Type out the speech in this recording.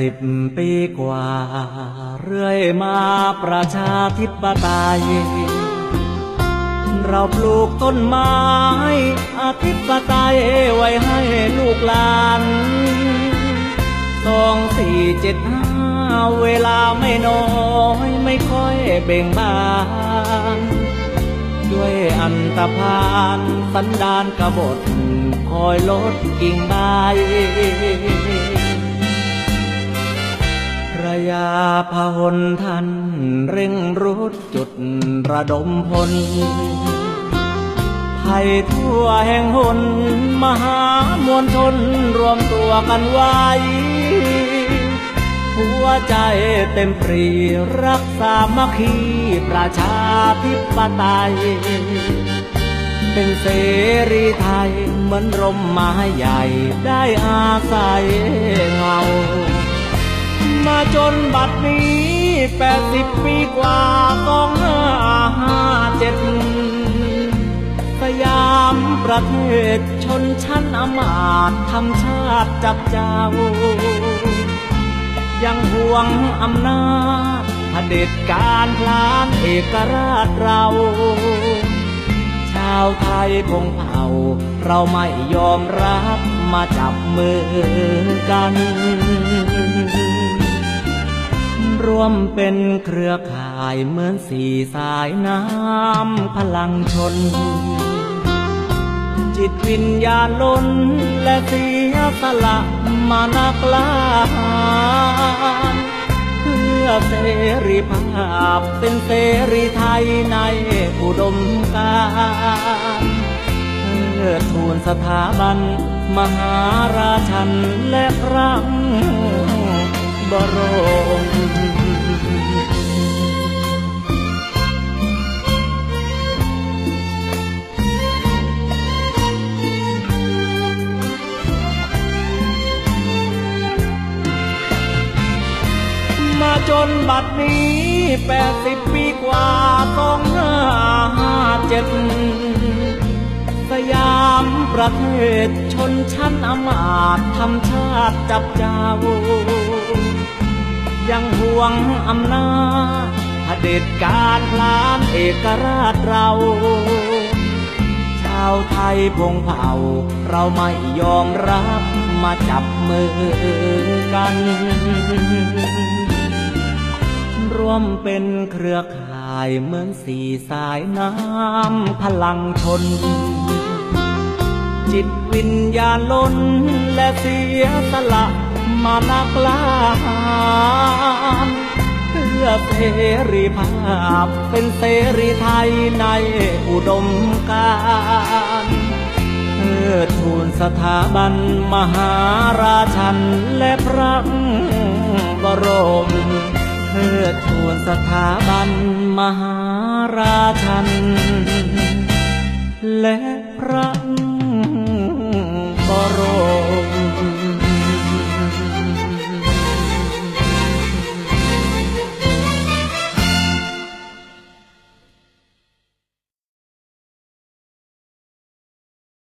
สิบปีกว่า เรื่อยมาประชาธิปไตย เราปลูกต้นไม้อธิปไตยไว้ให้ลูกหลานสองสี่เจ็ดห้าเวลาไม่น้อยไม่ค่อยเบ่งบาน ด้วยอันตรพานสันดานกระบฏคอยลดกิ่งใบ พหลท่านเร่งรุดจุดระดมพลไทยทั่วแห่งหนมหามวลชนรวมตัวกันไว้ หัวใจเต็มปรีรักสามัคคีประชาธิปไตย เป็นเสรีไทยเหมือนร่มไม้ใหญ่ได้อาศัยเงา มาจนบัดนี้แปดสิบปีกว่าต้องห้าห้าเจ็ดสยามประเทศชนชั้นอมาตทำชาติจับเจ้า ยังห่วงอำนาจเผด็จการพลานเอกราชเรา ชาวไทยพงเผ่า เราไม่ยอมรับมาจับมือกัน ร่วมเป็นเครือข่ายเหมือนสี่สายน้ำพลังชน จิตวิญญาณล้นและเสียสละมานักลาหาเพื่อเสรีภาพเป็นเสรีไทยในอุดมการเพื่อทูลสถาบัน มหาราชันและพระบรม จนบัดนี้แปดสิบปีกว่าต้องห้าห้าเจ็ดสยามประเทศชนชั้นอำมาตย์ทำชาติจับเจ้า ยังห่วงอำนาจเผด็จการพลานเอกราชเรา ชาวไทยพงเผ่า เราไม่ยอมรับมาจับมือกัน ร่วมเป็นเครือข่ายเหมือนสี่สายน้ำพลังชน จิตวิญญาณล้นและเสียสละมานักลาหาเพื่อเสรีภาพเป็นเสรีไทยในอุดมการเพื่อทูลสถาบันมหาราชันและพระบรม เพื่อทูลสถาบันมหาราชันและพระ